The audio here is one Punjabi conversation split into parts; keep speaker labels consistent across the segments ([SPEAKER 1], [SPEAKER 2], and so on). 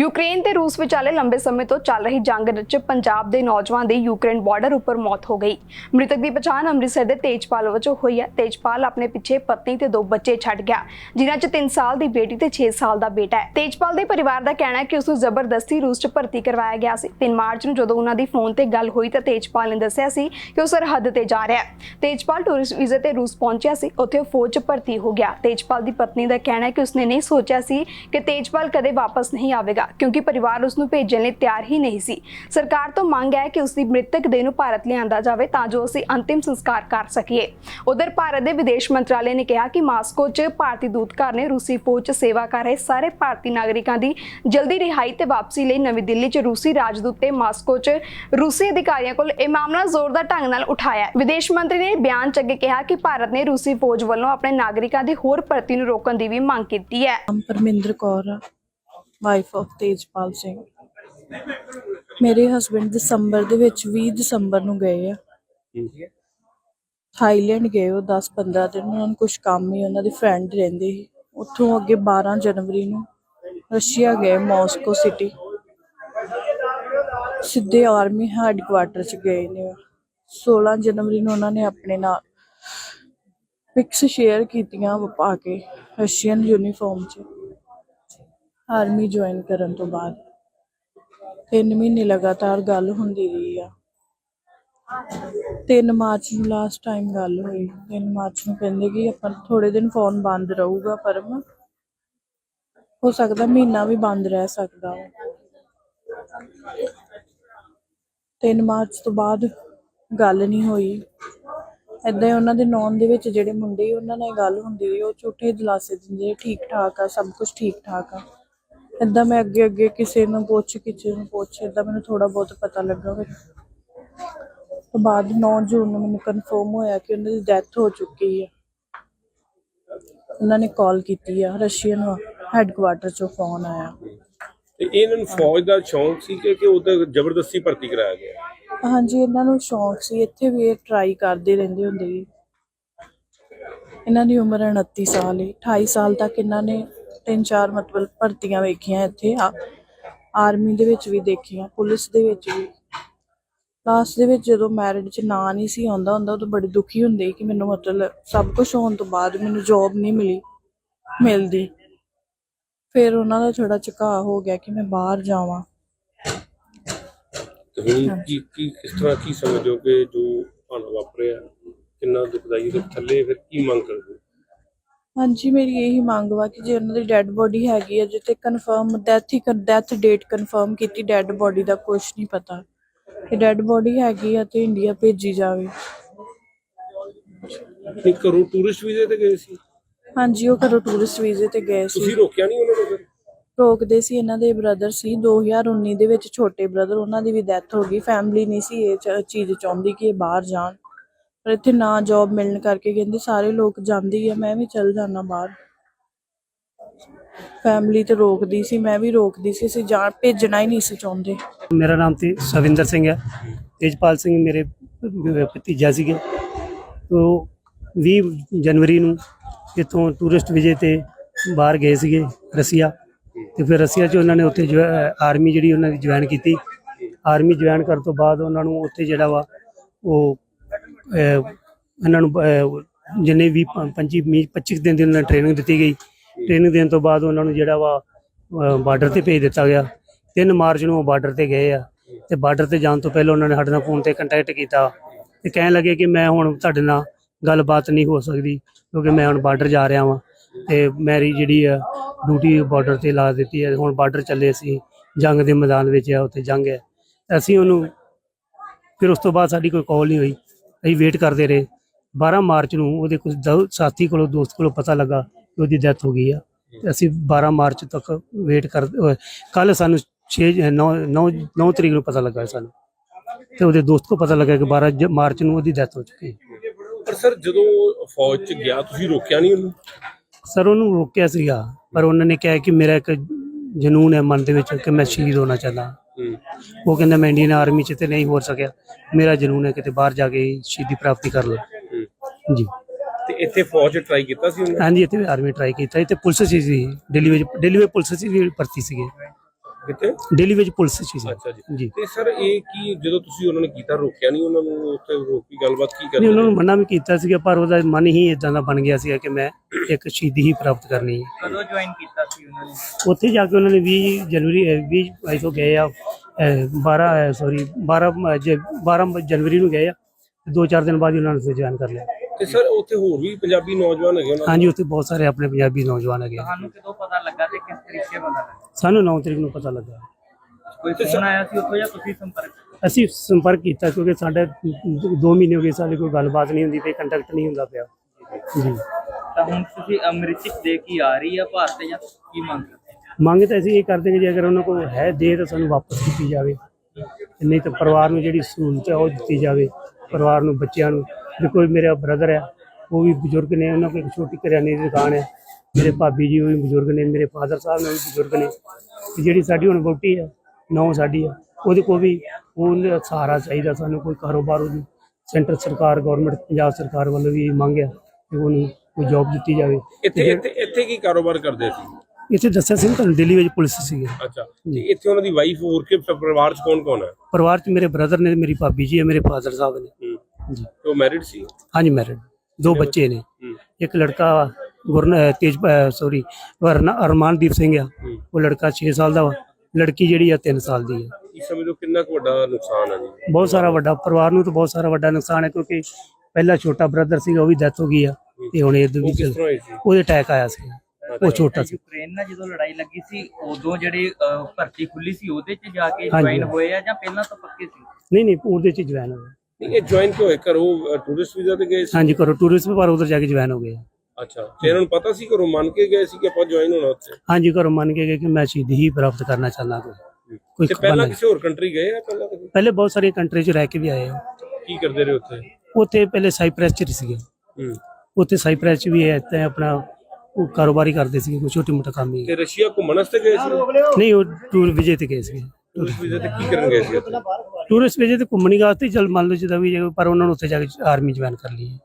[SPEAKER 1] ਯੂਕਰੇਨ ਤੇ ਰੂਸ ਵਿਚਾਲੇ ਲੰਬੇ ਸਮੇਂ ਤੋਂ ਚੱਲ ਰਹੀ ਜੰਗ ਵਿੱਚ ਪੰਜਾਬ ਦੇ ਨੌਜਵਾਨ ਦੀ ਯੂਕਰੇਨ ਬਾਰਡਰ ਉੱਪਰ ਮੌਤ ਹੋ ਗਈ। ਮ੍ਰਿਤਕ ਦੀ ਪਛਾਣ ਅੰਮ੍ਰਿਤਸਰ ਦੇ ਤੇਜਪਾਲ ਵਜੋਂ ਹੋਈ ਹੈ। ਤੇਜਪਾਲ ਆਪਣੇ ਪਿੱਛੇ ਪਤਨੀ ਤੇ ਦੋ ਬੱਚੇ ਛੱਡ ਗਿਆ, ਜਿਨ੍ਹਾਂ 'ਚ 3 ਸਾਲ ਦੀ ਬੇਟੀ ਤੇ 6 ਸਾਲ ਦਾ ਬੇਟਾ ਹੈ। ਤੇਜਪਾਲ ਦੇ ਪਰਿਵਾਰ ਦਾ ਕਹਿਣਾ ਹੈ ਕਿ ਉਸ ਨੂੰ ਜ਼ਬਰਦਸਤੀ ਰੂਸ 'ਚ ਭਰਤੀ ਕਰਵਾਇਆ ਗਿਆ ਸੀ। 3 ਮਾਰਚ ਨੂੰ ਜਦੋਂ ਉਹਨਾਂ ਦੀ ਫੋਨ ਤੇ ਗੱਲ ਹੋਈ ਤਾਂ ਤੇਜਪਾਲ ਨੇ ਦੱਸਿਆ ਸੀ ਕਿ ਉਹ ਸਰਹੱਦ ਤੇ ਜਾ ਰਿਹਾ ਹੈ। ਤੇਜਪਾਲ ਟੂਰਿਸਟ ਵੀਜ਼ੇ ਤੇ ਰੂਸ ਪਹੁੰਚਿਆ ਸੀ, ਉੱਥੇ ਉਹ ਫੌਜ 'ਚ ਭਰਤੀ ਹੋ ਗਿਆ। ਤੇਜਪਾਲ ਦੀ ਪਤਨੀ ਦਾ ਕਹਿਣਾ ਹੈ ਕਿ ਉਸਨੇ ਨਹੀਂ ਸੋਚਿਆ ਸੀ ਕਿ ਤੇਜਪਾਲ ਕਦੇ ਵਾਪਸ ਨਹੀਂ ਆਵੇਗਾ। ਕਿਉਂਕਿ ਪਰਿਵਾਰ ਉਸ ਨੂੰ ਭੇਜਣ ਲਈ ਤਿਆਰ ਹੀ ਨਹੀਂ ਸੀ। ਸਰਕਾਰ ਤੋਂ ਮੰਗ ਹੈ ਕਿ ਉਸ ਦੀ ਮ੍ਰਿਤਕ ਦੇਹ ਨੂੰ ਭਾਰਤ ਲਿਆਂਦਾ ਜਾਵੇ ਤਾਂ ਜੋ ਅਸੀਂ ਅੰਤਿਮ ਸੰਸਕਾਰ ਕਰ ਸਕੀਏ। ਉਧਰ ਭਾਰਤ ਦੇ ਵਿਦੇਸ਼ ਮੰਤਰਾਲੇ ਨੇ ਕਿਹਾ ਕਿ ਮਾਸਕੋ 'ਚ ਭਾਰਤੀ ਦੂਤਘਰ ਨੇ ਰੂਸੀ ਫੌਜ 'ਚ ਸੇਵਾ ਕਰ ਰਹੇ ਸਾਰੇ ਭਾਰਤੀ ਨਾਗਰਿਕਾਂ ਦੀ ਜਲਦੀ ਰਿਹਾਈ ਤੇ ਵਾਪਸੀ ਲਈ ਨਵੀਂ ਦਿੱਲੀ 'ਚ ਰੂਸੀ ਰਾਜਦੂਤ ਤੇ ਮਾਸਕੋ 'ਚ ਰੂਸੀ ਅਧਿਕਾਰੀਆਂ ਕੋਲ ਇਹ ਮਾਮਲਾ ਜ਼ੋਰਦਾਰ ਢੰਗ ਨਾਲ ਉਠਾਇਆ ਵਿਦੇਸ਼ ਮੰਤਰੀ ਨੇ ਬਿਆਨ 'ਚ ਅੱਗੇ ਕਿਹਾ ਕਿ ਭਾਰਤ ਨੇ ਰੂਸੀ ਫੌਜ ਵੱਲੋਂ ਆਪਣੇ ਨਾਗਰਿਕਾਂ ਦੀ ਹੋਰ ਭਰਤੀ ਨੂੰ ਰੋਕਣ ਦੀ ਵੀ ਮੰਗ ਕੀਤੀ ਹੈ।
[SPEAKER 2] Parminder Kaur wife of Tejpal Singh. ਮੇਰੇ ਹਸਬੰਡ ਦਸੰਬਰ ਦੇ ਵਿੱਚ 20 ਦਸੰਬਰ ਨੂੰ ਗਏ ਆ। ਥਾਈਲੈਂਡ ਗਏ ਉਹ 10-15 ਦਿਨ। ਉਹਨਾਂ ਨੂੰ ਕੁਝ ਕੰਮ ਹੀ ਉਹਨਾਂ ਦੇ ਫਰੈਂਡ ਰਹਿੰਦੇ ਸੀ। ਉੱਥੋਂ ਅੱਗੇ 12 ਜਨਵਰੀ ਨੂੰ ਰਸ਼ੀਆ ਗਏ ਮਾਸਕੋ ਸਿਟੀ। ਸਿੱਧੇ ਆਰਮੀ ਹੈੱਡਕੁਆਰਟਰ ਚ ਗਏ ਨੇ 16 ਜਨਵਰੀ ਨੂੰ ਉਹਨਾਂ ਨੇ ਆਪਣੇ ਨਾਲ ਪਿਕਸ ਸ਼ੇਅਰ ਕੀਤੀਆਂ ਪਾ ਕੇ ਰਸ਼ੀਅਨ ਯੂਨੀਫਾਰਮ 'ਚ। ਆਰਮੀ ਜੁਆਇਨ ਕਰਨ ਤੋਂ ਬਾਅਦ। ਤਿੰਨ ਮਹੀਨੇ ਲਗਾਤਾਰ ਗੱਲ ਹੁੰਦੀ ਰਹੀ ਆ। 3 ਮਾਰਚ ਨੂੰ ਲਾਸਟ ਟਾਈਮ ਗੱਲ ਹੋਈ। 3 ਮਾਰਚ ਨੂੰ ਕਹਿੰਦੇ ਕਿ ਆਪਾਂ ਥੋੜੇ ਦਿਨ ਫੋਨ ਬੰਦ ਰਹੂਗਾ ਪਰਮ। ਹੋ ਸਕਦਾ ਮਹੀਨਾ ਵੀ ਬੰਦ ਰਹਿ ਸਕਦਾ ਵਾ 3 ਮਾਰਚ ਤੋਂ ਬਾਅਦ ਗੱਲ ਨਹੀਂ ਹੋਈ। ਏਦਾਂ ਹੀ ਉਹਨਾਂ ਦੇ ਨੌਨ ਦੇ ਵਿੱਚ ਜਿਹੜੇ ਮੁੰਡੇ ਸੀ, ਉਹਨਾਂ ਨਾਲ ਗੱਲ ਹੁੰਦੀ ਰਹੀ। ਉਹ ਝੂਠੇ ਦਿਲਾਸੇ ਦਿੰਦੇ ਠੀਕ ਠਾਕ ਆ ਸਭ ਕੁਝ ਠੀਕ ਠਾਕ ਆ। ਏਦਾਂ ਮੈਂ ਅੱਗੇ ਅੱਗੇ ਕਿਸੇ ਨੂੰ ਪੁੱਛ ਕਿਸੇ ਨੂੰ ਪੁੱਛ ਏਦਾਂ ਮੈਨੂੰ ਥੋੜਾ ਬਹੁਤ ਪਤਾ ਲੱਗਾ ਫਿਰ। ਤੋਂ ਬਾਅਦ 9 ਜੂਨ ਨੂੰ ਮੈਨੂੰ ਕਨਫਰਮ ਹੋਇਆ ਕਿ ਉਹਨਾਂ ਦੀ ਡੈਥ ਹੋ ਚੁੱਕੀ ਹੈ ਉਹਨਾਂ ਨੇ ਕਾਲ ਕੀਤੀ ਆ ਰਸ਼ੀਅਨ ਹੈੱਡਕੁਆਰਟਰ ਚੋਂ ਫੋਨ ਆਇਆ।
[SPEAKER 3] ਤੇ ਇਹਨਾਂ ਨੂੰ ਫੌਜ ਦਾ ਸ਼ੌਂਕ ਸੀ ਕਿ ਕਿ ਉਹਦਾ ਜ਼ਬਰਦਸਤੀ ਭਰਤੀ ਕਰਾਇਆ ਗਿਆ?
[SPEAKER 2] ਹਾਂਜੀ ਇਹਨਾਂ ਨੂੰ ਸ਼ੌਂਕ ਸੀ ਇੱਥੇ ਵੀ ਇਹ ਟਰਾਈ ਕਰਦੇ ਰਹਿੰਦੇ ਹੁੰਦੇ ਸੀ। ਇਹਨਾਂ ਦੀ ਉਮਰ 29 ਸਾਲ ਹੈ 28 ਸਾਲ ਤੱਕ ਇਹਨਾਂ ਨੇ ਤਿੰਨ ਚਾਰ ਮਤਲਬ ਭਰਤੀਆਂ ਵੇਖੀਆਂ ਇੱਥੇ, ਆ ਆਰਮੀ ਦੇ ਵਿੱਚ ਵੀ ਦੇਖੀਆਂ, ਪੁਲਿਸ ਦੇ ਵਿੱਚ ਵੀ। ਲਾਸਟ ਦੇ ਵਿੱਚ ਜਦੋਂ ਮੈਰਿਡ 'ਚ ਨਾਂ ਨਹੀਂ ਸੀ ਆਉਂਦਾ, ਹੁੰਦਾ ਉਦੋਂ ਬੜੀ ਦੁਖੀ ਹੁੰਦੀ ਕਿ ਮੈਨੂੰ ਮਤਲਬ ਸਭ ਕੁਝ ਹੋਣ ਤੋਂ ਬਾਅਦ ਮੈਨੂੰ ਜੌਬ ਨਹੀਂ ਮਿਲੀ, ਮਿਲਦੀ। ਫਿਰ ਉਹਨਾਂ ਦਾ ਥੋੜਾ ਝੁਕਾਅ ਹੋ ਗਿਆ ਕਿ ਮੈਂ ਬਾਹਰ ਜਾਵਾਂ।
[SPEAKER 3] ਹੁਣ ਕੀ ਕੀ ਕਿਸ ਤਰ੍ਹਾਂ ਕੀ ਸਮਝੋ ਜੋ ਭਾਣਾ ਵਾਪਰਿਆ? ਕਿੰਨਾ ਦੁਖਦਾਈ ਤੇ ਥੱਲੇ ਫਿਰ ਕੀ ਮੰਗ ਕਰਦੇ?
[SPEAKER 2] ਹਾਂਜੀ ਮੇਰੀ ਇਹੀ ਮੰਗ ਵਾ ਕਿ ਜੇ ਉਹਨਾਂ ਦੀ ਡੈੱਡ ਬੋਡੀ ਹੈਗੀ ਹੈ ਜਿੱਤੇ ਕਨਫਰਮ ਡੈਥ ਹੀ ਡੈਥ ਡੇਟ ਕਨਫਰਮ ਕੀਤੀ ਡੈੱਡ ਬੋਡੀ ਦਾ ਕੁਝ ਨਹੀਂ ਪਤਾ। ਕਿ ਡੈੱਡ ਬੋਡੀ ਹੈਗੀ ਆ ਤੇ ਇੰਡੀਆ ਭੇਜੀ ਜਾਵੇ।
[SPEAKER 3] ਨਹੀਂ ਘਰੋਂ ਟੂਰਿਸਟ ਵੀਜ਼ੇ ਤੇ ਗਏ ਸੀ?
[SPEAKER 2] ਹਾਂਜੀ ਉਹ ਘਰੋਂ ਟੂਰਿਸਟ ਵੀਜ਼ੇ ਤੇ ਗਏ ਸੀ।
[SPEAKER 3] ਤੁਸੀਂ ਰੋਕਿਆ ਨਹੀਂ ਉਹਨਾਂ ਨੂੰ ਫਿਰ?
[SPEAKER 2] ਰੋਕਦੇ ਸੀ ਇਹਨਾਂ ਦੇ ਬ੍ਰਦਰ ਸੀ 2019 ਦੇ ਵਿੱਚ ਛੋਟੇ ਬ੍ਰਦਰ ਉਹਨਾਂ ਦੀ ਵੀ ਡੈਥ ਹੋ ਗਈ। ਫੈਮਿਲੀ ਨਹੀਂ ਸੀ ਇਹ ਚ- ਚੀਜ਼ ਚਾਹੁੰਦੀ ਕਿ ਇਹ ਬਾਹਰ ਜਾਣ। ਪਰ ਇੱਥੇ ਨਾ ਜੌਬ ਮਿਲਣ ਕਰਕੇ ਕਹਿੰਦੇ ਸਾਰੇ ਲੋਕ ਜਾਂਦੇ ਹੀ ਆ, ਮੈਂ ਵੀ ਚੱਲ ਜਾਣਾ ਬਾਹਰ। ਫੈਮਿਲੀ ਤੇ ਰੋਕਦੀ ਸੀ, ਮੈਂ ਵੀ ਰੋਕਦੀ ਸੀ, ਅਸੀਂ ਜਾਣ ਭੇਜਣਾ ਹੀ ਨਹੀਂ ਸੀ ਚਾਹੁੰਦੇ।
[SPEAKER 4] ਮੇਰਾ ਨਾਮ ਤੇ ਸਵਿੰਦਰ ਸਿੰਘ ਹੈ। ਤੇਜਪਾਲ ਸਿੰਘ ਮੇਰੇ ਭਤੀਜਾ ਸੀਗੇ। ਉਹ 20 ਜਨਵਰੀ ਨੂੰ ਇੱਥੋਂ ਟੂਰਿਸਟ ਵਿਜੇ ਤੇ ਬਾਹਰ ਗਏ ਸੀਗੇ ਰਸੀਆ। ਤੇ ਫਿਰ ਰਸੀਆ 'ਚ ਉਹਨਾਂ ਨੇ ਉੱਥੇ ਆਰਮੀ ਜਿਹੜੀ ਉਹਨਾਂ ਦੀ ਜੁਆਇਨ ਕੀਤੀ। ਆਰਮੀ ਜੁਆਇਨ ਕਰਨ ਤੋਂ ਬਾਅਦ ਉਹਨਾਂ ਨੂੰ ਉੱਥੇ ਜਿਹੜਾ ਵਾ ਉਹ ਇਹਨਾਂ ਨੂੰ ਅਹ, ਜਿੰਨੇ ਵੀ 25 25 ਦਿਨ ਦੀ ਉਹਨਾਂ ਨੂੰ ਟ੍ਰੇਨਿੰਗ ਦਿੱਤੀ ਗਈ। ਟ੍ਰੇਨਿੰਗ ਦੇਣ ਤੋਂ ਬਾਅਦ ਉਹਨਾਂ ਨੂੰ ਜਿਹੜਾ ਵਾ ਬਾਰਡਰ ਤੇ ਭੇਜ ਦਿੱਤਾ ਗਿਆ। 3 ਮਾਰਚ ਨੂੰ ਉਹ ਬਾਰਡਰ ਤੇ ਗਏ ਆ। ਤੇ ਬਾਰਡਰ ਤੇ ਜਾਣ ਤੋਂ ਪਹਿਲਾਂ ਉਹਨਾਂ ਨੇ ਸਾਡੇ ਨਾਲ ਫੋਨ ਤੇ ਕੰਟੈਕਟ ਕੀਤਾ। ਤੇ ਕਹਿਣ ਲੱਗੇ ਕਿ ਮੈਂ ਹੁਣ ਤੁਹਾਡੇ ਨਾਲ ਗੱਲਬਾਤ ਨਹੀਂ ਹੋ ਸਕਦੀ ਕਿਉਂਕਿ ਮੈਂ ਹੁਣ ਬਾਰਡਰ ਜਾ ਰਿਹਾ ਵਾਂ। ਤੇ ਮੇਰੀ ਜਿਹੜੀ ਆ ਡਿਊਟੀ ਬਾਰਡਰ ਤੇ ਲਾ ਦਿੱਤੀ ਹੈ ਹੁਣ ਬਾਰਡਰ ਚੱਲੇ ਅਸੀਂ ਜੰਗ ਦੇ ਮੈਦਾਨ ਵਿੱਚ ਆ ਉੱਥੇ ਜੰਗ ਹੈ ਅਸੀਂ ਉਹਨੂੰ ਫਿਰ ਉਸ ਤੋਂ ਬਾਅਦ ਸਾਡੀ ਕੋਈ ਕਾਲ ਨਹੀਂ ਹੋਈ। ਅਸੀਂ ਵੇਟ ਕਰਦੇ ਰਹੇ। 12 ਮਾਰਚ ਨੂੰ ਉਹਦੇ ਕੁਝ ਸਾਥੀ ਕੋਲੋਂ ਦੋਸਤ ਕੋਲੋਂ ਪਤਾ ਲੱਗਾ ਕਿ ਉਹਦੀ ਡੈਥ ਹੋ ਗਈ ਆ ਤੇ ਅਸੀਂ 12 ਮਾਰਚ ਤੱਕ ਵੇਟ ਕਰ ਕੱਲ ਸਾਨੂੰ 6 9 9 9 ਤਰੀਕ ਨੂੰ ਪਤਾ ਲੱਗਾ ਸਾਨੂੰ। ਤੇ ਉਹਦੇ ਦੋਸਤ ਕੋ ਪਤਾ ਲੱਗਾ ਕਿ 12 ਜ- ਮਾਰਚ ਨੂੰ ਉਹਦੀ ਡੈਥ ਹੋ ਚੁੱਕੀ
[SPEAKER 3] ਪਰ ਸਰ ਜਦੋਂ ਫੌਜ ਚ ਗਿਆ ਤੁਸੀਂ ਰੋਕਿਆ ਨਹੀਂ ਉਹਨੂੰ?
[SPEAKER 4] ਸਰ ਉਹਨੂੰ ਰੋਕਿਆ ਸੀਗਾ ਪਰ ਉਹਨਾਂ ਨੇ ਕਿਹਾ ਕਿ ਮੇਰਾ ਇੱਕ ਜਨੂਨ ਹੈ ਮਨ ਦੇ ਵਿੱਚ ਕਿ ਮੈਂ ਸ਼ਹੀਦ ਹੋਣਾ ਚਾਹੁੰਦਾ। ਉਹ ਕਹਿੰਦਾ ਮੈਂ ਇੰਡੀਅਨ ਆਰਮੀ ਚ ਤੇ ਨਹੀਂ ਹੋ ਸਕਿਆ। ਮੇਰਾ ਜਨੂਨ ਹੈ ਕਿਤੇ ਬਾਹਰ ਜਾ ਕੇ ਸ਼ਹੀਦੀ ਪ੍ਰਾਪਤੀ ਕਰ ਲਾਂ। ਜੀ।
[SPEAKER 3] ਤੇ ਇੱਥੇ ਫੌਜ ਟਰਾਈ ਕੀਤਾ ਸੀ ਉਹਨੇ?
[SPEAKER 4] ਹਾਂਜੀ ਇੱਥੇ ਆਰਮੀ ਟਰਾਈ ਕੀਤਾ। ਇੱਥੇ ਪੁਲਿਸ ਸੀ ਦਿੱਲੀ ਵਿੱਚ ਦਿੱਲੀ ਵਿੱਚ ਪੁਲਿਸ ਸੀ ਵੀ ਭਰਤੀ ਸੀਗੇ।
[SPEAKER 3] ਕਿਤੇ?
[SPEAKER 4] ਦਿੱਲੀ ਵਿੱਚ ਪੁਲਿਸ ਸੀ
[SPEAKER 3] ਅੱਛਾ ਜੀ।
[SPEAKER 4] ਜੀ।
[SPEAKER 3] ਤੇ ਸਰ ਇਹ ਕੀ ਜਦੋਂ ਤੁਸੀਂ ਉਹਨਾਂ ਨੇ ਕੀਤਾ ਰੋਕਿਆ ਨਹੀਂ ਉਹਨਾਂ ਨੂੰ? ਉੱਥੇ ਰੋਕੀ ਗੱਲਬਾਤ ਕੀ
[SPEAKER 4] ਨਹੀਂ ਉਹਨਾਂ ਨੂੰ ਮਨਾ ਵੀ ਕੀਤਾ ਸੀਗਾ ਪਰ ਉਹਦਾ ਮਨ ਹੀ ਇਦਾਂ ਦਾ ਬਣ ਗਿਆ ਸੀਗਾ ਕਿ ਮੈਂ ਇੱਕ ਸ਼ਹੀਦੀ ਹੀ ਪ੍ਰਾਪਤ ਕਰਨੀ ਹੈ।
[SPEAKER 5] ਕਦੋਂ ਜੁਆਇਨ ਕੀਤਾ ਸੀ ਉਹਨਾਂ ਨੇ?
[SPEAKER 4] ਉੱਥੇ ਜਾ ਕੇ ਉਹਨਾਂ ਨੇ 20 ਜਨਵਰੀ ਅਹ 20 ਬਾਈ ਤੋਂ ਗਏ ਆ ਅਹ 12 ਸੌਰੀ 12 ਮ- ਜ- 12 ਜਨਵਰੀ ਨੂੰ ਗਏ ਆ। ਦੋ ਚਾਰ ਦਿਨ ਬਾਅਦ ਹੀ ਉਹਨਾਂ ਨੇ ਜੁਆਇਨ ਕਰ ਲਿਆ।
[SPEAKER 3] ਤੇ ਸਰ ਉੱਥੇ ਹੋਰ ਵੀ ਪੰਜਾਬੀ ਨੌਜਵਾਨ ਹੈਗੇ ਉਹਨਾਂ
[SPEAKER 4] ਹਾਂਜੀ ਉੱਥੇ ਬਹੁਤ ਸਾਰੇ ਆਪਣੇ ਪੰਜਾਬੀ ਨੌਜਵਾਨ ਹੈਗੇ ਆ।
[SPEAKER 5] ਤੁਹਾਨੂੰ ਕਦੋਂ ਪਤਾ ਲੱਗਾ ਤੇ ਕਿਸ ਤਰੀਕੇ ਪਤਾ ਲੱਗਾ?
[SPEAKER 4] ਸਾਨੂੰ 9 ਤਰੀਕ ਨੂੰ ਪਤਾ ਲੱਗਾ।
[SPEAKER 5] ਕੋਈ ਫੋਨ ਆਇਆ ਸੀ ਉੱਥੋਂ ਜਾਂ ਤੁਸੀਂ ਸੰਪਰਕ
[SPEAKER 4] ਅਸੀਂ ਸੰਪਰਕ ਕੀਤਾ ਕਿਉਂਕਿ ਸਾਡੇ 2 ਮਹੀਨੇ ਹੋ ਗਏ ਸਾਡੇ ਕੋਈ ਗੱਲਬਾਤ ਨਹੀਂ ਹੁੰਦੀ ਤੇ ਕੰਟੈਕਟ ਨਹੀਂ ਹੁੰਦਾ ਪਿਆ। ਜੀ।
[SPEAKER 5] ਤਾਂ ਹੁਣ ਤੁਸੀਂ ਅੰਮ੍ਰਿਤਸਰ ਦੇ ਕੀ ਆ ਰਹੀ ਆ ਭਾਰਤ ਜਾਂ ਕੀ ਮੰਗ ਕਰਦੇ
[SPEAKER 4] ਮੰਗ ਤਾਂ ਅਸੀਂ ਇਹ ਕਰਦੇ ਕਿ ਜੇ ਅਗਰ ਉਹਨਾਂ ਕੋਲ ਹੈ ਦੇ ਤਾਂ ਸਾਨੂੰ ਵਾਪਸ ਕੀਤੀ ਜਾਵੇ। ਨਹੀਂ ਤਾਂ ਪਰਿਵਾਰ ਨੂੰ ਜਿਹੜੀ ਸਹੂਲਤ ਹੈ ਉਹ ਦਿੱਤੀ ਜਾਵੇ। ਪਰਿਵਾਰ ਨੂੰ, ਬੱਚਿਆਂ ਨੂੰ ਜੇ ਕੋਈ ਮੇਰਾ ਬ੍ਰਦਰ ਹੈ, ਉਹ ਵੀ ਬਜ਼ੁਰਗ ਨੇ, ਉਹਨਾਂ ਕੋਲ ਇੱਕ ਛੋਟੀ ਕਰਿਆਨੇ ਦੀ ਦੁਕਾਨ ਹੈ। ਮੇਰੇ ਭਾਬੀ ਜੀ ਉਹ ਵੀ ਬਜ਼ੁਰਗ ਨੇ, ਮੇਰੇ ਫਾਦਰ ਸਾਹਿਬ ਨੇ ਵੀ ਬਜ਼ੁਰਗ ਨੇ। ਤੇ ਜਿਹੜੀ ਸਾਡੀ ਹੁਣ ਵਹੁਟੀ ਹੈ, ਨੌ ਸਾਡੀ ਆ ਉਹਦੇ ਕੋਲ ਵੀ ਉਹਦਾ ਸਹਾਰਾ ਚਾਹੀਦਾ ਸਾਨੂੰ, ਕੋਈ ਕਾਰੋਬਾਰ ਉਹਨੂੰ ਸੈਂਟਰ ਸਰਕਾਰ ਗਵਰਨਮੈਂਟ ਪੰਜਾਬ ਸਰਕਾਰ ਵੱਲੋਂ ਵੀ ਇਹ ਮੰਗ ਹੈ ਕਿ ਉਹਨੂੰ ਕੋਈ ਜੌਬ ਦਿੱਤੀ ਜਾਵੇ।
[SPEAKER 3] ਇੱਥੇ ਇੱਥੇ ਇੱਥੇ ਕੀ ਕਾਰੋਬਾਰ ਕਰਦੇ ਸੀ?
[SPEAKER 4] ਇੱਥੇ ਦੱਸਿਆ ਸੀ ਤੁਹਾਨੂੰ ਦਿੱਲੀ ਵਿੱਚ ਪੁਲਿਸ ਸੀਗੇ।
[SPEAKER 3] ਅੱਛਾ ਤੇ ਇੱਥੇ ਉਹਨਾਂ ਦੀ ਵਾਈਫ ਹੋਰ ਕੇ ਪਰਿਵਾਰ ਚ ਕੌਣ ਕੌਣ ਹੈ?
[SPEAKER 4] ਪਰਿਵਾਰ 'ਚ ਮੇਰੇ ਬ੍ਰਦਰ ਨੇ ਮੇਰੀ ਭਾਬੀ ਜੀ ਹੈ ਮੇਰੇ ਫਾਦਰ ਸਾਹਿਬ ਨੇ। ਜੀ।
[SPEAKER 3] ਉਹ ਮੈਰਿਡ ਸੀ?
[SPEAKER 4] ਹਾਂਜੀ ਮੈਰਿਡ ਦੋ ਬੱਚੇ ਨੇ। ਇੱਕ ਲੜਕਾ ਗੁਰਨ ਤੇਜ ਸੌਰੀ ਵਰਨਾ ਅਰਮਾਨਦੀਪ ਸਿੰਘ ਆ। ਉਹ ਲੜਕਾ 6 ਸਾਲ ਦਾ ਵਾ। ਲੜਕੀ ਜਿਹੜੀ ਆ 3 ਸਾਲ ਦੀ ਹੈ
[SPEAKER 3] ਇਸ ਸਮੇਂ ਤੋਂ ਕਿੰਨਾ ਕੁ ਵੱਡਾ ਨੁਕਸਾਨ ਹੈ ਜੀ?
[SPEAKER 4] ਬਹੁਤ ਸਾਰਾ ਵੱਡਾ ਪਰਿਵਾਰ ਨੂੰ ਤਾਂ ਬਹੁਤ ਸਾਰਾ ਵੱਡਾ ਨੁਕਸਾਨ ਹੈ ਕਿਉਂਕਿ ਪਹਿਲਾ ਛੋਟਾ ਬ੍ਰਦਰ ਸੀਗਾ ਉਹ ਵੀ ਡੈਥ ਹੋ ਗਈ ਆ। ਤੇ ਹੁਣ ਇਹ ਉਹਦੇ ਅਟੈਕ ਆਇਆ ਸੀ ਉਹ ਛੋਟਾ ਸੀ।
[SPEAKER 5] ਯੂਕਰੇਨ ਨਾਲ ਜਦੋਂ ਲੜਾਈ ਲੱਗੀ ਸੀ ਉਦੋਂ ਜਿਹੜੇ ਭਰਤੀ ਖੁੱਲੀ ਸੀ ਉਹਦੇ 'ਚ ਜਾ ਕੇ। ਜੁਆਇਨ ਹੋਏ ਆ ਜਾਂ ਪਹਿਲਾਂ ਤੋਂ ਪੱਕੇ ਸੀ?
[SPEAKER 4] ਨਹੀਂ ਨਹੀਂ ਉਹਦੇ 'ਚ ਜੁਆਇਨ ਹੋ ਗਏ
[SPEAKER 3] ਨਹੀਂ, ਇਹ ਜੁਆਇਨ ਕਿਉਂ ਹੋਏ? ਘਰੋਂ ਟੂਰਿਸਟ ਵੀਜ਼ਾ ਤੇ ਗਏ ਸੀ?
[SPEAKER 4] ਹਾਂਜੀ ਕਰੋ ਟੂਰਿਸਟ ਪਰ ਉਧਰ ਜਾ ਕੇ ਜੁਆਇਨ ਹੋ ਗਏ।
[SPEAKER 3] ਅੱਛਾ ਤੇ ਇਹਨਾਂ ਨੂੰ ਪਤਾ ਸੀ ਘਰੋਂ ਮੰਨ ਕੇ ਗਏ ਸੀ ਕਿ ਆਪਾਂ ਜੁਆਇਨ ਹੋਣਾ ਉੱਥੇ?
[SPEAKER 4] ਹਾਂਜੀ ਘਰੋਂ ਮੰਨ ਕੇ ਗਏ ਕਿ ਮੈਂ ਸ਼ਹੀਦੀ ਹੀ ਪ੍ਰਾਪਤ ਕਰਨਾ ਚਾਹੁੰਦਾ ਕੋਈ ਕੋਈ
[SPEAKER 3] ਪਹਿਲਾਂ ਕਿਸੇ ਹੋਰ ਕੰਟਰੀ ਗਏ ਆ ਪਹਿਲਾਂ?
[SPEAKER 4] ਪਹਿਲੇ ਬਹੁਤ ਸਾਰੀਆਂ ਕੰਟਰੀ 'ਚ ਰਹਿ ਕੇ ਵੀ ਆਏ ਆ।
[SPEAKER 3] ਕੀ ਕਰਦੇ ਰਹੇ ਉੱਥੇ?
[SPEAKER 4] ਉੱਥੇ ਪਹਿਲੇ ਸਾਈਪ੍ਰੈਸ 'ਚ ਸੀਗੇ।
[SPEAKER 3] ਹੂੰ।
[SPEAKER 4] ਉੱਥੇ ਸਾਈਪ੍ਰੈਸ 'ਚ ਵੀ ਹੈ ਤੇ ਆਪਣਾ ਉਹ ਕਾਰੋਬਾਰੀ ਕਰਦੇ ਸੀਗੇ ਕੋਈ ਛੋਟੀ ਮੋਟਾ ਕੰਮ ਹੀ।
[SPEAKER 3] ਤੇ ਰਸ਼ੀਆ ਘੁੰਮਣ ਵਾਸਤੇ ਗਏ ਸੀ?
[SPEAKER 4] ਨਹੀਂ ਉਹ ਟੂਰ ਵਿਜੇ ਤੇ ਗਏ ਸੀਗੇ।
[SPEAKER 3] ਟੂਰਿਸਟ ਵੀਜ਼ਾ ਤੇ ਕੀ ਕਰਨ ਗਏ ਸੀ ਉੱਥੇ
[SPEAKER 4] ਟੂਰਿਸਟ ਵਿਜੇ ਤੇ ਘੁੰਮਣ ਹੀ ਵਾਸਤੇ ਚਲ ਮੰਨ ਲਓ ਜਿੱਦਾਂ ਵੀ ਜੇ ਪਰ ਉਹਨਾਂ ਨੂੰ ਉੱਥੇ ਜਾ ਕੇ ਆਰਮੀ ਜੁਆਇਨ ਕਰ ਲਈ ਹੈ।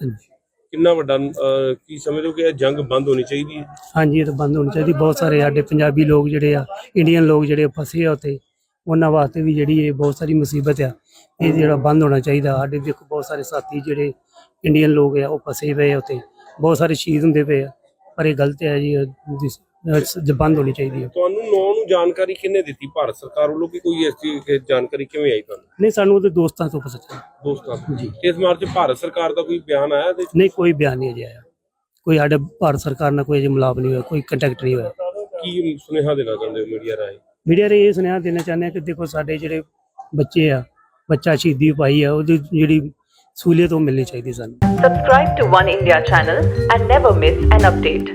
[SPEAKER 4] ਹਾਂਜੀ।
[SPEAKER 3] ਕਿੰਨਾ ਵੱਡਾ ਅਹ, ਕੀ ਸਮਝੋ ਕਿ ਇਹ ਜੰਗ ਬੰਦ ਹੋਣੀ ਚਾਹੀਦੀ ਹੈ?
[SPEAKER 4] ਹਾਂਜੀ ਇਹ ਤਾਂ ਬੰਦ ਹੋਣੀ ਚਾਹੀਦੀ। ਬਹੁਤ ਸਾਰੇ ਸਾਡੇ ਪੰਜਾਬੀ ਲੋਕ ਜਿਹੜੇ ਆ ਇੰਡੀਅਨ ਲੋਕ ਜਿਹੜੇ ਫਸੇ ਆ ਉੱਥੇ ਉਹਨਾਂ ਵਾਸਤੇ ਵੀ ਜਿਹੜੀ ਇਹ ਬਹੁਤ ਸਾਰੀ ਮੁਸੀਬਤ ਆ ਇਹ ਜਿਹੜਾ ਬੰਦ ਹੋਣਾ ਚਾਹੀਦਾ। ਸਾਡੇ ਦੇਖੋ ਬਹੁਤ ਸਾਰੇ ਸਾਥੀ ਜਿਹੜੇ ਇੰਡੀਅਨ ਲੋਕ ਆ ਉਹ ਫਸੇ ਪਏ ਆ ਉੱਥੇ। ਬਹੁਤ ਸਾਰੇ ਸ਼ਹੀਦ ਹੁੰਦੇ ਪਏ ਆ ਪਰ ਇਹ ਗਲਤ ਹੈ ਜੀ ਇਹ ਜਿਸ- ਇਹ ਬੰਦ ਹੋਣੀ ਚਾਹੀਦੀ ਹੈ।
[SPEAKER 3] ਤੁਹਾਨੂੰ ਨੌ ਨੂੰ ਜਾਣਕਾਰੀ ਕਿਹਨੇ ਦਿੱਤੀ? ਭਾਰਤ ਸਰਕਾਰ ਵੱਲੋਂ ਕਿ ਕੋਈ ਕਿ ਜਾਣਕਾਰੀ ਕਿਵੇਂ ਆਈ ਤੁਹਾਨੂੰ?
[SPEAKER 4] ਨਹੀਂ ਸਾਨੂੰ ਉਹਦੇ ਦੋਸਤਾਂ ਤੋਂ ਪਤਾ ਚੱਲਿਆ।
[SPEAKER 3] ਦੋਸਤਾਂ ਤੋਂ?
[SPEAKER 4] ਜੀ।
[SPEAKER 3] ਇਸ ਮਾਰਚ ਭਾਰਤ ਸਰਕਾਰ ਦਾ ਕੋਈ ਬਿਆਨ ਆਇਆ ਤੇ
[SPEAKER 4] ਨਹੀਂ ਕੋਈ ਬਿਆਨ ਨਹੀਂ ਅਜੇ ਆਇਆ। ਕੋਈ ਸਾਡੇ ਭਾਰਤ ਸਰਕਾਰ ਨਾਲ ਕੋਈ ਅਜੇ ਮਿਲਾਪ ਨਹੀਂ ਹੋਇਆ ਕੋਈ ਕੰਟੈਕਟ ਨਹੀਂ ਹੋਇਆ।
[SPEAKER 3] ਕੀ ਸੁਨੇਹਾ ਦੇਣਾ ਚਾਹੁੰਦੇ ਹੋ ਮੀਡੀਆ ਰਾਹੀਂ?
[SPEAKER 4] ਮੀਡੀਆ ਰੇ ਇਹ ਸੁਨੇਹਾ ਦੇਣਾ ਚਾਹੁੰਦੇ ਆ ਕਿ ਦੇਖੋ ਸਾਡੇ ਜਿਹੜੇ ਬੱਚੇ ਆ ਬੱਚਾ ਸ਼ਹੀਦੀ ਪਾਈ ਆ ਉਹਦੀ ਜਿਹੜੀ ਸਹੂਲੀਅਤ ਉਹ ਮਿਲਣੀ ਚਾਹੀਦੀ ਸਾਨੂੰ
[SPEAKER 6] Subscribe to One India channel and never miss an update.